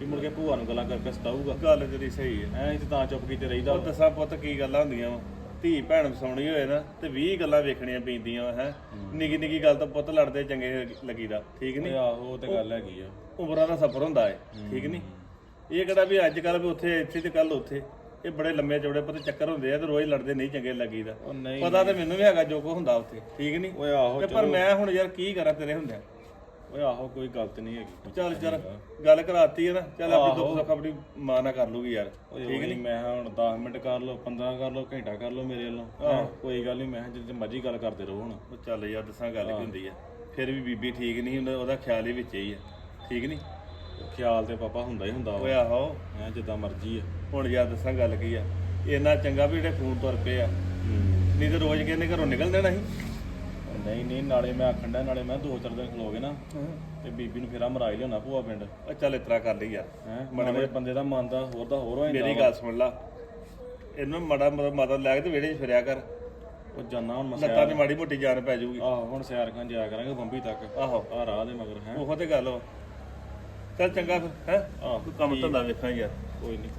ਵੀ ਮੁੜ ਕੇ ਭੂਆ ਨੂੰ ਗੱਲਾਂ ਕਰਕੇ ਸਤਾਊਗਾ। ਗੱਲ ਤੇਰੀ ਸਹੀ ਹੈ ਐ ਅਸੀਂ ਤਾਂ ਚੁੱਪ ਕੀਤੇ ਰਹੀਦਾ ਉਹ ਵਾ। ਦੱਸਾਂ ਪੁੱਤ ਕੀ ਗੱਲਾਂ ਹੁੰਦੀਆਂ ਵਾ। ਧੀ ਭੈਣ ਵਸਾਉਣੀ ਹੋਏ ਨਾ ਤੇ 20 ਗੱਲਾਂ ਵੇਖਣੀਆਂ ਪੈਂਦੀਆਂ ਹੈ। ਨਿੱਕੀ ਨਿੱਕੀ ਗੱਲ ਤੋਂ ਪੁੱਤ ਲੜਦੇ ਚੰਗੇ ਲੱਗੀਦਾ ਠੀਕ ਨਹੀਂ ਆਹੋ ਉਹ ਤੇ ਗੱਲ ਹੈਗੀ ਆ। ਉਮਰਾਂ ਦਾ ਸਫ਼ਰ ਹੁੰਦਾ ਹੈ ਠੀਕ ਨਹੀਂ ਇਹ ਕਿਹੜਾ ਵੀ ਅੱਜ ਕੱਲ ਵੀ ਉੱਥੇ ਇੱਥੇ ਤੇ ਕੱਲ ਉੱਥੇ ਇਹ ਬੜੇ ਲੰਮੇ ਚੌੜੇ ਪਤਾ ਚੱਕਰ ਹੁੰਦੇ ਆ ਤੇ ਰੋਜ਼ ਲੜਦੇ ਨਹੀਂ ਚੰਗੇ ਲੱਗੀਦਾ। ਉਹ ਨਹੀਂ। ਪਤਾ ਤੇ ਮੈਨੂੰ ਵੀ ਹੈਗਾ ਜੋ ਕੋ ਹੁੰਦਾ ਉੱਥੇ ਠੀਕ ਨਹੀਂ ਓਏ ਆਹੋ ਤੇ ਪਰ ਮੈਂ ਹੁਣ ਯਾਰ ਕੀ ਕਰਾਂ ਤੇਰੇ ਹੁੰਦਿਆਂ? ਓਏ ਆਹੋ ਕੋਈ ਗਲਤ ਨਹੀਂ ਹੈਗੀ। ਚੱਲ ਚੱਲ ਗੱਲ ਕਰਾਤੀ ਹੈ ਨਾ ਚੱਲ ਆਪਣੀ। ਦੁੱਖ ਸੁੱਖ ਆਪਣੀ ਮਾਂ ਨਾਲ ਕਰ ਲੂਗੀ ਯਾਰ। ਓਏ ਠੀਕ ਨਹੀਂ? ਮੈਂ ਕਿਹਾ ਹੁਣ 10 ਮਿੰਟ ਕਰ ਲਓ 15 ਕਰ ਲਓ ਘੰਟਾ ਕਰ ਲਓ ਮੇਰੇ ਵੱਲੋਂ। ਹੈਂ, ਕੋਈ ਗੱਲ ਨਹੀਂ ਮੈਂ ਕਿਹਾ ਮਰਜ਼ੀ ਗੱਲ ਕਰਦੇ ਰਹੋ ਹੁਣ। ਉਹ ਚੱਲ ਯਾਰ ਦੱਸਾਂ ਗੱਲ ਕੀ ਹੁੰਦੀ ਆ ਫਿਰ ਵੀ ਬੀਬੀ ਠੀਕ ਨਹੀਂ ਹੁੰਦਾ ਉਹਦਾ ਖਿਆਲ ਹੀ ਵਿੱਚ ਹੀ ਆ ਠੀਕ ਨਹੀਂ? ਖਿਆਲ ਤੇ ਪਾਪਾ ਹੁੰਦਾ ਹੀ ਹੁੰਦਾ ਓਏ ਵਾ ਆਹੋ। ਹੈ ਜਿੱਦਾਂ ਮਰਜ਼ੀ ਆ। ਹੁਣ ਯਾਰ ਦੱਸਾਂ ਗੱਲ ਕੀ ਆ। ਇੰਨਾ ਚੰਗਾ ਵੀ ਜਿਹੜੇ ਫੋਨ ਤੁਰ ਪਏ ਆ। ਨਹੀਂ ਤੇ ਰੋਜ਼ ਕਹਿੰਦੇ ਘਰੋਂ ਨਿਕਲ ਦੇਣਾ ਸੀ? ਨਹੀਂ ਨਹੀਂ ਨਾਲੇ ਮੈਂ ਆਖਣ ਡਿਆ ਨਾਲੇ ਮੈਂ ਦੋ ਚਾਰ ਦਿਨ ਖਲੋਗੇ ਨਾ ਤੇ ਬੀਬੀ ਨੂੰ ਫੇਰਾ ਮਰਾ ਹੀ ਲਿਆਉਣਾ ਭੂਆ ਪਿੰਡ। ਉਹ ਚੱਲ ਇਤਰਾ ਕਰ ਲਈ ਯਾਰ। ਹੈ ਮਾੜੇ ਬੰਦੇ ਦਾ ਮਨ ਦਾ ਹੋਰ ਦਾ ਹੋਰ ਹੋ ਜਾਂਦਾ ਮੇਰੀ ਗੱਲ ਸੁਣ ਲਾ। ਇਹਨੂੰ ਮੜਾ ਮਦਦ ਲੈ ਕੇ ਤੇ ਵਿਹੜੇ 'ਚ ਫਿਰਿਆ ਕਰ। ਉਹ ਜਾਨਾ ਹੁਣ ਮੈਂ ਲੱਤਾਂ 'ਚ ਮਾੜੀ ਮੋਟੀ ਜਾਨ ਪੈ ਜਾਊਗੀ। ਆਹੋ ਹੁਣ ਸੈਰ ਖਾਂ ਜਾਇਆ ਕਰਾਂਗੇ ਬੰਬੀ ਤੱਕ। ਆਹੋ। ਆ ਰਾਹ ਦੇ ਮਗਰ ਹੈ। ਉਹੋ ਤੇ ਗੱਲ ਵਾ। ਚੱਲ ਚੰਗਾ ਫਿਰ ਹੈ। ਆਹ ਕੋਈ ਕੰਮ ਧੰਦਾ ਵੇਖਾਂ ਯਾਰ। ਕੋਈ ਨਹੀਂ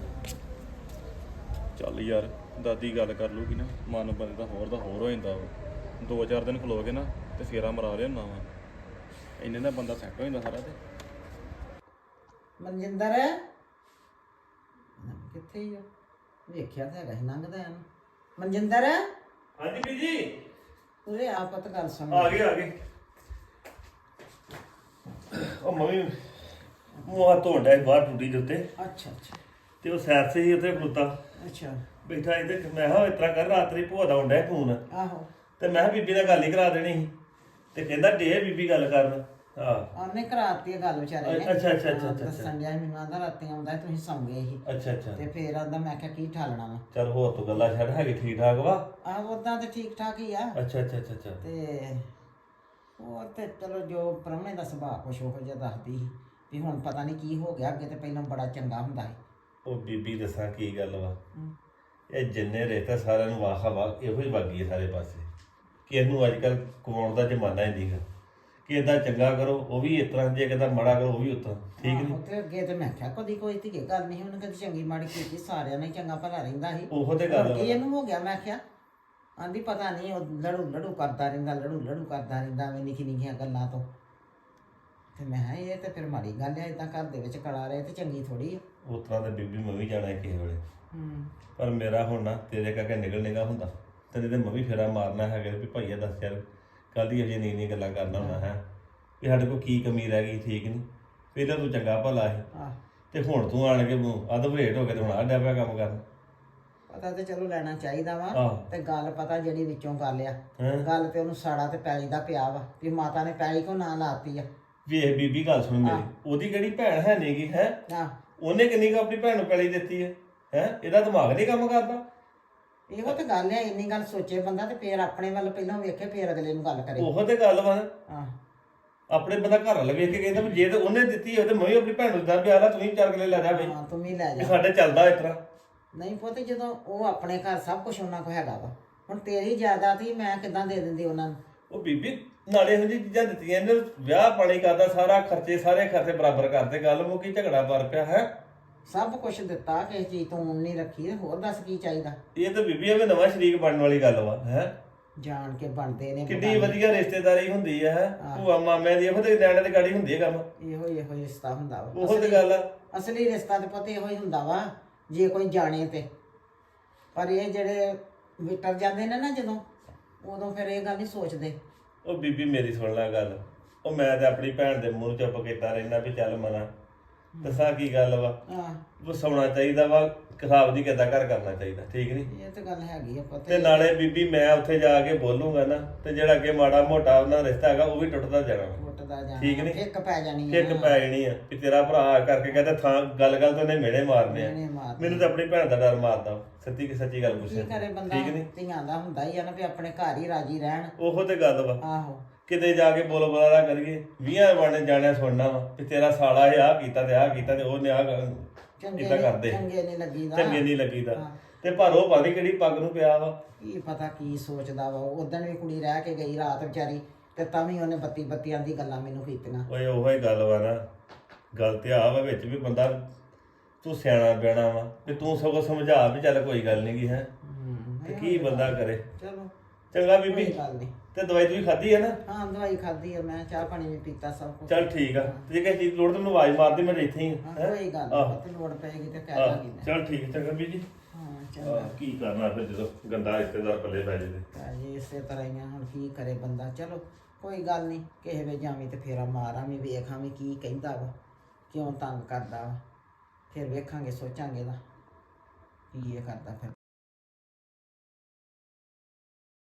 ਚੱਲ ਯਾਰ ਦਾਦੀ ਗੱਲ ਕਰ ਲੂਗੀ ਨਾ। ਮਨ ਬੰਦੇ ਦਾ ਹੋਰ ਦਾ ਹੋਰ ਹੋ ਜਾਂਦਾ ਵਾ। ਦੋ ਚਾਰ ਦਿਨ ਖਲੋਗੇ ਨਾ ਤੇ ਫੇਰਾ ਮਰਾ ਲਿਆਉਣਾ ਵਾ। ਇੰਨੇ ਦਾ ਬੰਦਾ ਸੈੱਟ ਹੋ ਜਾਂਦਾ ਸਾਰਾ ਤੇ। ਮਨਜਿੰਦਰ ਕਿੱਥੇ ਹੀ ਆ? ਵੇਖਿਆ ਤਾਂ ਹੈਗਾ ਸੀ ਲੰਘਦਾ ਇਹਨੂੰ। ਮਨਜਿੰਦਰ ਹਾਂਜੀ ਬੀਜੀ ਉਰੇ ਆ ਪੁੱਤ ਗੱਲ ਸੁਣ। ਆ ਗਏ ਆ ਗਏ। ਉਹ ਮੰਮੀ ਮੂੰਹ ਸੀ ਬਾਹਰ ਟੂਟੀ ਦੇ ਉੱਤੇ। ਅੱਛਾ ਅੱਛਾ। ਤੇ ਉਹ ਸੈਰ ਸੇ ਹੀ ਉੱਥੇ ਖਲੋਤਾ। ਅੱਛਾ। ਬੈਠਾ ਇਹਦੇ ਮੈਂ ਕਿਹਾ ਇਸ ਤਰ੍ਹਾਂ ਕਰ ਰਾਤ ਦੀ ਭੂਆ ਦਾ ਹੁੰਦਾ ਫੋਨ। ਆਹੋ। ਤੇ ਮੈਂ ਕਿਹਾ ਬੀਬੀ ਨਾਲ ਗੱਲ ਹੀ ਕਰਾ ਦੇਣੀ ਸੀ। ਤੇ ਕਹਿੰਦਾ ਡੇ ਬੀਬੀ ਗੱਲ ਕਰਨ। ਹਾਂ ਉਹਨੇ ਕਰਾਤੀ ਇਹ ਗੱਲ ਵਿਚਾਰੇ ਨੇ। ਅੱਛਾ, ਅੱਛਾ, ਅੱਛਾ, ਹਾਂ, ਅੱਛਾ, ਦੱਸਣ ਗਿਆ ਮੈਨੂੰ ਆਂਦਾ ਰਾਤੀ ਆਉਂਦਾ ਤੁਸੀਂ ਸੌਂ ਗਏ ਸੀ। ਅੱਛਾ ਅੱਛਾ। ਤੇ ਫੇਰ ਆਂਦਾ ਮੈਂ ਕਿਹਾ ਕੀ ਠਾਲਣਾ ਵਾ। ਚਲ ਹੋਰ ਤੋਂ ਗੱਲਾਂ ਛੱਡ ਹੈਗੇ ਠੀਕ ਠਾਕ ਵਾ? ਆਹ ਉਦਾਂ ਤੇ ਠੀਕ ਠਾਕ ਹੀ ਆ। ਅੱਛਾ ਅੱਛਾ ਅੱਛਾ ਅੱਛਾ। ਤੇ ਉਹ ਤੇ ਚਲੋ ਜੋ ਪ੍ਰਾਹੁਣੇ ਦਾ ਸੁਭਾਅ ਕੁਛ ਉਹੋ ਜਿਹਾ ਦੱਸਦੀ ਸੀ ਵੀ ਹੁਣ ਪਤਾ ਨਹੀਂ ਕੀ ਹੋ ਗਿਆ ਅੱਗੇ ਤੇ ਪਹਿਲਾਂ ਬੜਾ ਚੰਗਾ ਹੁੰਦਾ ਸੀ। ਉਹ ਬੀਬੀ ਦੱਸਾਂ ਕੀ ਗੱਲ ਵਾ। ਹਮ। ਇਹ ਜਿੰਨੇ ਰਿਸ਼ਤੇ ਸਾਰਿਆਂ ਨੂੰ ਵਾਹ ਵਾ ਇਹੋ ਹੀ ਵਾਗੀ ਸਾਰੇ ਪਾਸੇ। ਕਿ ਇਹਨੂੰ ਅੱਜ ਕੱਲ ਕਮਾਉਣ ਦਾ ਜ਼ਮਾਨਾ ਹੀ ਨਹੀਂਗਾ ਕਿ ਇਹਦਾ ਚੰਗਾ ਕਰੋ ਉਹ ਵੀ ਇਸ ਤਰ੍ਹਾਂ ਜੇ ਕਿਦਾ ਮਾੜਾ ਕਰੋ ਉਹ ਵੀ ਉਤਾਂ ਠੀਕ ਨਹੀਂ? ਤੇ ਅੱਗੇ ਤੇ ਮੈਂ ਕਿਹਾ ਕਦੀ ਕੋਈ ਧੀਏ ਗੱਲ ਨਹੀਂ ਉਹਨੇ ਕਦੀ ਚੰਗੀ ਮਾੜੀ ਕੀਤੀ ਸਾਰਿਆਂ ਨੇ ਚੰਗਾ ਭਲਾ ਰਹਿੰਦਾ ਸੀ। ਉਹੋ ਤੇ ਗੱਲ ਵਾ ਇਹਨੂੰ ਹੋ ਗਿਆ ਮੈਂ ਕਿਹਾ ਆਂਦੀ ਪਤਾ ਨਹੀਂ ਉਹ ਲੜੂ ਲੜੂ ਕਰਦਾ ਰਹਿੰਦਾ ਲੜੂ ਲੜੂ ਕਰਦਾ ਰਹਿੰਦਾ ਮੈਂ ਨਿੱਕੀ ਨਿੱਕੀਆਂ ਗੱਲਾਂ ਤੋਂ। ਤੇ ਮੈਂ ਕਿਹਾ ਇਹ ਤੇ ਫਿਰ ਮਾੜੀ ਗੱਲ ਹੈ ਇਦਾਂ ਘਰ ਦੇ ਵਿੱਚ ਕਲਾ ਰਹੇ ਤੇ ਚੰਗੀ ਥੋੜੀ ਆ। ਉਸ ਤਰ੍ਹਾਂ ਤੇ ਬੀਬੀ ਮੈਂ ਵੀ ਜਾਣਾ ਹੈ ਕਿਸੇ ਵੇਲੇ। ਹੂੰ। ਪਰ ਮੇਰਾ ਹੁਣ ਨਾ ਤੇਰੇ ਕਰਕੇ ਨਿਕਲ ਨਿਗਾ ਹੁੰਦਾ। ਤੇ ਇਹਦੇ ਮੈਂ ਵੀ ਫੇਰਾ ਮਾਰਨਾ ਹੈਗਾ ਵੀ ਭਈਆ ਦੱਸ ਯਾਰ ਕੱਲ ਦੀ ਅਜੇ ਨਹੀਂ ਨਹੀਂ ਗੱਲਾਂ ਕਰਨਾ ਹੁੰਦਾ ਹੈ। ਵੀ ਸਾਡੇ ਕੋਲ ਕੀ ਕਮੀ ਰਹਿ ਗਈ ਠੀਕ ਨਹੀਂ। ਪਹਿਲਾਂ ਤੂੰ ਚੰਗਾ ਭਲਾ ਆਹ। ਤੇ ਹੁਣ ਤੂੰ ਆਣ ਕੇ ਅਧਵਰੇਟ ਹੋ ਕੇ ਤੇ ਹੁਣ ਆ ਡਿਆ ਪਿਆ ਕੰਮ ਕਰਨ ਪਤਾ ਤੇ ਚਲੋ ਲੈਣਾ ਚਾਹੀਦਾ ਵਾ ਆਹ। ਤੇ ਗੱਲ ਪਤਾ ਜਿਹੜੀ ਵਿੱਚੋਂ ਗੱਲ ਆ। ਹੈਂ? ਗੱਲ ਤੇ ਉਹਨੂੰ ਸਾੜਾ ਤੇ ਪੈਲੀ ਦਾ ਪਿਆ ਵਾ ਵੀ ਮਾਤਾ ਨੇ ਪੈਲੀ ਕੋ ਨਾਂ ਲਾਤੀ ਆ? ਵੇਖ ਬੀਬੀ ਗੱਲ ਸੁਣ ਮੇਰੀ ਉਹਦੀ ਕਿਹੜੀ ਭੈਣ ਹੈ ਨਹੀਂਗੀ ਹੈ? ਆਹ। ਉਹਨੇ ਕਿੰਨੀ ਕੁ ਆਪਣੀ ਭੈਣ ਨੂੰ ਪੈਲੀ ਦਿੱਤੀ ਹੈ ਹੈ? ਇਹਦਾ ਦਿਮਾਗ ਨਹੀਂ ਕੰਮ ਕਰਦਾ। ਇਹੋ ਤੇ ਗੱਲ ਆ ਇੰਨੀ ਗੱਲ ਸੋਚੇ ਬੰਦਾ ਤੇ ਫੇਰ ਆਪਣੇ ਵੱਲ ਪਹਿਲਾਂ ਵੇਖੇ ਫੇਰ ਅਗਲੇ ਨੂੰ ਗੱਲ ਕਰੇ। ਉਹੋ ਤੇ ਗੱਲ ਵਾ। ਆਹ ਆਪਣੇ ਬੰਦਾ ਘਰ ਵਾਲਾ ਵੇਖ ਕੇ ਕਹਿੰਦਾ ਵੀ ਜੇ ਤੇ ਉਹਨੇ ਦਿੱਤੀ ਹੋਵੇ ਤੇ ਮੈਂ ਵੀ ਆਪਣੀ ਭੈਣ ਨੂੰ ਦਿੰਦਾ ਪਿਆ ਲਾ ਤੂੰ ਹੀ ਚਾਰ ਕਿਲੇ ਲੈ ਜਾ ਬਈ। ਹਾਂ ਤੂੰ ਵੀ ਲੈ ਜਾ। ਸਾਡੇ ਚੱਲਦਾ ਇਸ ਤਰ੍ਹਾਂ। ਨਹੀਂ ਪੁੱਤ ਜਦੋਂ ਉਹ ਆਪਣੇ ਘਰ ਸਭ ਕੁਝ ਉਹਨਾਂ ਕੋ ਹੈਗਾ ਵਾ। ਹੁਣ ਤੇਰੀ ਜਾਇਦਾਦ ਹੀ ਮੈਂ ਕਿਦਾਂ ਦੇ ਦਿੰਦੀ ਉਹਨਾਂ ਨੂੰ? ਉਹ ਬੀਬੀ ਨਾਲੇ ਇਹੋ ਜਿਹੀ ਚੀਜ਼ਾਂ ਦਿੱਤੀਆਂ ਨੇ ਵਿਆਹ ਪਾਣੀ ਕਰਦਾ ਸਾਰਾ ਖਰਚੇ ਸਾਰੇ ਖਰਚੇ ਬਰਾਬਰ ਕਰਦੇ। ਗੱਲ ਮੁੱਕੀ ਝਗੜਾ ਪਰ ਪਿਆ ਹੈ? ਸਭ ਕੁਝ ਦਿੱਤਾ ਕਿਸੇ ਚੀਜ਼ ਤੋਂ ਨਹੀਂ ਰੱਖੀ ਤੇ ਹੋਰ ਦੱਸ ਕੀ ਚਾਹੀਦਾ? ਇਹ ਤਾਂ ਬੀਬੀ ਐਵੇਂ ਨਵਾਂ ਸ਼ਰੀਕ ਬਣਨ ਵਾਲੀ ਗੱਲ ਵਾ ਹੈ? ਜਾਣ ਕੇ ਬਣਦੇ ਨੇ ਕਿੰਨੀ ਵਧੀਆ ਰਿਸ਼ਤੇਦਾਰੀ ਹੁੰਦੀ ਹਾਂ। ਭੂਆ ਮਾਮਿਆਂ ਦੀ ਇਹੋ ਤੇ ਨਿਆਣੇ ਦੀ ਗਾੜੀ ਹੁੰਦੀ ਹੈ ਕੰਮ। ਇਹੋ ਹੀ ਇਹੋ ਹੀ ਰਿਸ਼ਤਾ ਹੁੰਦਾ ਵਾ। ਉਹੋ ਤੇ ਗੱਲ ਆ। ਅਸਲੀ ਰਿਸ਼ਤਾ ਤੇ ਪਤਾ ਇਹੋ ਹੀ ਹੁੰਦਾ ਵਾ ਜੇ ਕੋਈ ਜਾਣੇ ਤੇ। ਪਰ ਇਹ ਜਿਹੜੇ ਵਿਟਰ ਜਾਂਦੇ ਨੇ ਨਾ ਜਦੋਂ ਉਦੋਂ ਫਿਰ ਇਹ ਗੱਲ ਨਹੀਂ ਸੋਚਦੇ। ਉਹ ਬੀਬੀ ਮੇਰੀ ਸੁਣ ਲੈ ਗੱਲ। ਉਹ ਮੈਂ ਤੇ ਆਪਣੀ ਭੈਣ ਦੇ ਮੂੰਹ ਚੁੱਪ ਕੀਤਾ ਰਹਿਣਾ ਵੀ ਚੱਲ ਮਨਾ। ਦੱਸਾਂ ਕੀ ਗੱਲ ਵਾ? ਹਾਂ। ਉਹ ਸੌਣਾ ਚਾਹੀਦਾ ਵਾ ਹਿਸਾਬ ਦੀ ਕਿੱਦਾਂ ਘਰ ਕਰਨਾ ਚਾਹੀਦਾ ਠੀਕ ਨਹੀਂ ਇਹ ਤਾਂ ਗੱਲ ਹੈਗੀ ਆ ਪਤਾ ਤੇ ਨਾਲੇ ਬੀਬੀ ਮੈਂ ਉੱਥੇ ਜਾ ਕੇ ਬੋਲੂੰਗਾ ਨਾ ਤੇ ਜਿਹੜਾ ਅੱਗੇ ਮਾੜਾ ਮੋਟਾ ਉਹਨਾਂ ਰਿਸ਼ਤਾ ਹੈਗਾ ਉਹ ਵੀ ਟੁੱਟਦਾ ਜਾਣਾ ਵਾ। ਟੁੱਟਦਾ ਜਾਣਾ ਠੀਕ ਨੀ? ਇੱਕ ਪੈ ਜਾਣੀ ਆ ਇੱਕ ਪੈ ਜਾਣੀ ਆ ਵੀ ਤੇਰਾ ਭਰਾ ਆ ਕਰਕੇ ਕਹਿੰਦਾ ਥਾਂ ਗੱਲ ਗੱਲ ਤੋਂ ਨੇ ਮੇੜੇ ਮਾਰਨੇ ਆ। ਇਹਨੇ ਮਾਰ ਮੈਨੂੰ ਤਾਂ ਆਪਣੀ ਭੈਣ ਦਾ ਡਰ ਮਾਰਦਾ ਵਾ। ਸੱਚੀ ਕਿ ਸੱਚੀ ਗੱਲ ਕੀ ਪੁੱਛੇ। ਕਰੇ ਬੰਦਾ? ਠੀਕ ਨਹੀਂ ਧੀਆਂ ਦਾ ਹੁੰਦਾ ਹੀ ਆ ਨਾ ਵੀ ਆਪਣੇ ਘਰ ਹੀ ਰਾਜੀ ਰਹਿਣ। ਉਹੋ ਤੇ ਗੱਲ ਵਾ। ਆਹੋ। ਕਿਤੇ ਜਾ ਕੇ ਬੋਲ ਬਲਾਰਾ ਕਰੀਏ। 20 ਬਾਣੇ ਜਾਣਿਆ ਸੁਣਨਾ ਵਾ ਤੇਰਾ ਸਾਲਾ ਇਹ ਆ ਕੀਤਾ ਤੇ ਆ ਕੀਤਾ ਤੇ ਉਹਨੇ ਆ ਚੰਗੇ ਇਦਾਂ ਨੀ- ਕਰਦੇ। ਚੰਗੇ ਨਹੀਂ ਲੱਗੀਦਾ। ਚੰਗੇ ਨਹੀਂ ਲੱਗੀਦਾ। ਤੇ ਪਰ ਉਹ ਪਤਾ ਕਿਹੜੀ ਪੱਗ ਨੂੰ ਪਿਆ ਵਾ। ਕੀ ਪਤਾ ਕੀ ਸੋਚਦਾ ਵਾ। ਉਦੋਂ ਵੀ ਕੁੜੀ ਰਹਿ ਕੇ ਗਈ ਰਾਤ ਵਿਚਾਰੀ ਤੇ ਤਾਂ ਵੀ ਉਹਨੇ ਬੱਤੀ ਬੱਤੀਆਂ ਦੀ ਗੱਲਾਂ ਮੈਨੂੰ ਕੀਤੀਆਂ। ਓਏ ਉਹੋ ਹੀ ਗੱਲ ਵਾ ਨਾ। ਗੱਲ ਤੇ ਆ ਵਾ ਵਿੱਚ ਵੀ ਬੰਦਾ ਤੂੰ ਸਿਆਣਾ ਬਿਆਣਾ ਵਾ ਤੇ ਤੂੰ ਸਗੋਂ ਸਮਝਾ ਵੀ ਚੱਲ ਕੋਈ ਗੱਲ ਨਹੀਂ ਗੀ ਹੈ। ਤੇ ਕੀ ਬੰਦਾ ਕਰੇ? ਚਲੋ। ਚੰਗਾ ਬੀਬੀ। ਕੋਈ ਗੱਲ ਨਹੀਂ। ਤੇ ਦਵਾਈ ਦੂਈ ਖਾਧੀ ਹੈ ਨਾ? ਹਾਂ ਦਵਾਈ ਖਾਧੀ ਆ ਮੈਂ ਚਾਹ ਪਾਣੀ ਵੀ ਪੀਤਾ ਸਭ ਕੁਝ ਚੱਲ ਠੀਕ ਆ। ਤੇ ਜੇ ਕਿਸੇ ਚੀਜ਼ ਦੀ ਲੋੜ ਤੈਨੂੰ ਆਵਾਜ਼ ਮਾਰਦੀ ਮੈਂ ਇੱਥੇ ਹੀ ਹਾਂ, ਆ ਹੈਂ? ਕੋਈ ਗੱਲ ਆਹ। ਨਹੀਂ ਤੇ ਲੋੜ ਪਏਗੀ ਤੇ ਕਹਿ ਆਹ, ਦਾਂਗੀ ਮੈਂ। ਚੱਲ ਠੀਕ ਚੰਗਾ ਬੀਜੀ ਹਾਂ ਚੰਗਾ। ਆਹ, ਕੀ ਕਰਨਾ ਫਿਰ ਜਦੋਂ ਗੰਦਾ ਰਿਸ਼ਤੇਦਾਰ ਪੱਲੇ ਪੈ ਜੇ ਤੇ ਇਸੇ ਤਰ੍ਹਾਂ ਹੀ ਆ ਹੁਣ ਕੀ ਕਰੇ ਬੰਦਾ? ਚਲੋ ਕੋਈ ਗੱਲ ਨਹੀਂ ਕਿਸੇ ਵੇ ਜਾਵੀਂ ਤੇ ਫੇਰਾ ਮਾਰਾਂਗੇ ਵੇਖਾਂਗੇ ਕੀ ਕਹਿੰਦਾ ਵਾ ਕਿਉਂ ਤੰਗ ਕਰਦਾ ਵਾ। ਫਿਰ ਵੇਖਾਂਗੇ ਸੋਚਾਂਗੇ ਦਾ ਕੀ ਇਹ ਕਰਦਾ ਫਿਰ।